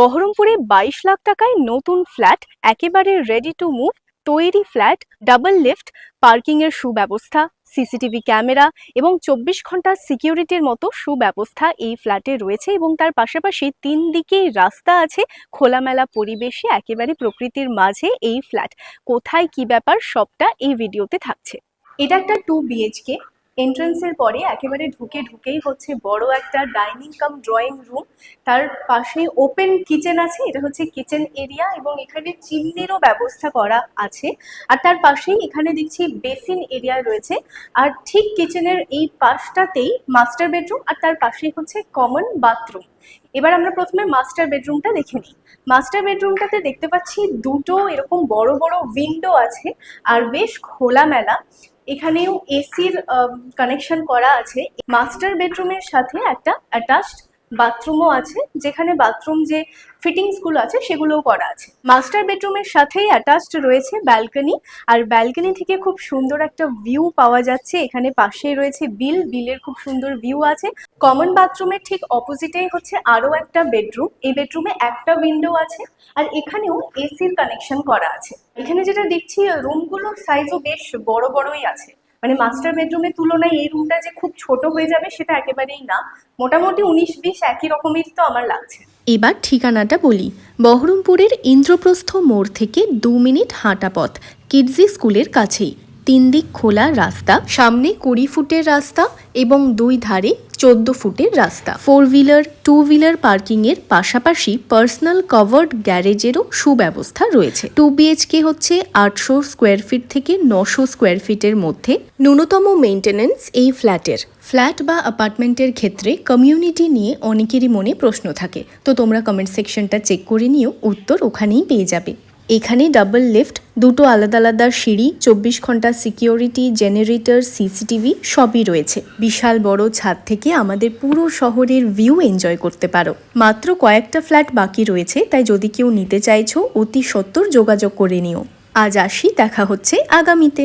বহরমপুরে বাইশ লাখ টাকায় নতুন ফ্ল্যাট, একেবারে রেডি টু মুভ তৈরি ফ্ল্যাট ডাবল লিফট পার্কিং এর সুব্যবস্থা, সিসিটিভি ক্যামেরা এবং চব্বিশ ঘণ্টা সিকিউরিটির মতো সুব্যবস্থা এই ফ্ল্যাটে রয়েছে এবং তার পাশাপাশি তিন দিকেই রাস্তা আছে, খোলামেলা পরিবেশে, একেবারে প্রকৃতির মাঝে এই ফ্ল্যাট। কোথায় কি ব্যাপার সবটা এই ভিডিওতে থাকছে। এটা একটা টু বিএইচকে এন্ট্রান্সের পরে একেবারে ঢুকে ঢুকেই হচ্ছে বড় একটা ডাইনিং কাম ড্রয়িং রুম তার পাশে ওপেন কিচেন আছে, এটা হচ্ছে কিচেন এরিয়া এবং এখানে চিমনিরও ব্যবস্থা করা আছে। আর তার পাশেই এখানে দেখছি বেসিন এরিয়া রয়েছে। আর ঠিক কিচেনের এই পাশটাতেই মাস্টার বেডরুম আর তার পাশেই হচ্ছে কমন বাথরুম এবার আমরা প্রথমে মাস্টার বেডরুমটা দেখে নিই। মাস্টার বেডরুমটাতে দেখতে পাচ্ছি দুটো এরকম বড় বড় উইন্ডো আছে, আর বেশ খোলামেলা। এখানেও এসির কানেকশন করা আছে। মাস্টার বেডরুমের সাথে একটা অ্যাটাচড বাথরুমও আছে, যেখানে বাথরুম যে ফিটিংসগুলো আছে সেগুলোও করা আছে। মাস্টার বেডরুমের সাথেই অ্যাটাচড রয়েছে ব্যালকনি আর ব্যালকনি থেকে খুব সুন্দর একটা ভিউ পাওয়া যাচ্ছে। এখানে পাশেই রয়েছে বিল, বিলের খুব সুন্দর ভিউ আছে। কমন বাথরুমের ঠিক অপোজিটেই হচ্ছে আরও একটা বেডরুম এই বেডরুমে একটা উইন্ডো আছে, আর এখানেও এসির কানেকশন করা আছে। এখানে যেটা দেখছি রুমগুলোর সাইজও বেশ বড় বড়ই আছে। মানে মাস্টার বেডরুমের তুলনায় এই রুমটা যে খুব ছোট হয়ে যাবে সেটা একেবারেই না। মোটামুটি উনিশ বিশ একই রকমের তো আমার লাগছে। এবার ঠিকানাটা বলি। বহরমপুরের ইন্দ্রপ্রস্থ মোড় থেকে দু মিনিট হাঁটা পথ কিডজি স্কুলের কাছেই। তিন দিক খোলা রাস্তা, সামনে কুড়ি ফুটের রাস্তা এবং দুই ধারে চোদ্দ ফুটের রাস্তা। ফোর হুইলার টু হুইলার পার্কিংয়ের পাশাপাশি পার্সোনাল কভার্ড গ্যারেজেরও সুব্যবস্থা রয়েছে। টু বিএইচকে হচ্ছে আটশো স্কোয়ার ফিট থেকে নশো স্কোয়ার ফিটের মধ্যে ন্যূনতম মেনটেনেন্স এই ফ্ল্যাটের ফ্ল্যাট বা অ্যাপার্টমেন্টের ক্ষেত্রে কমিউনিটি নিয়ে অনেকেরই মনে প্রশ্ন থাকে। তো তোমরা কমেন্ট সেকশনটা চেক করে নিয়েও উত্তর ওখানেই পেয়ে যাবে। এখানে ডাবল লিফট দুটো আলাদা আলাদা সিঁড়ি, চব্বিশ ঘণ্টা সিকিউরিটি জেনারেটর সিসিটিভি সবই রয়েছে। বিশাল বড় ছাদ থেকে আমাদের পুরো শহরের ভিউ এনজয় করতে পারো। মাত্র কয়েকটা ফ্ল্যাট বাকি রয়েছে, তাই যদি কেউ নিতে চাইছো, অতি সত্তর যোগাযোগ করে নিও। আজ আসি, দেখা হচ্ছে আগামীতে।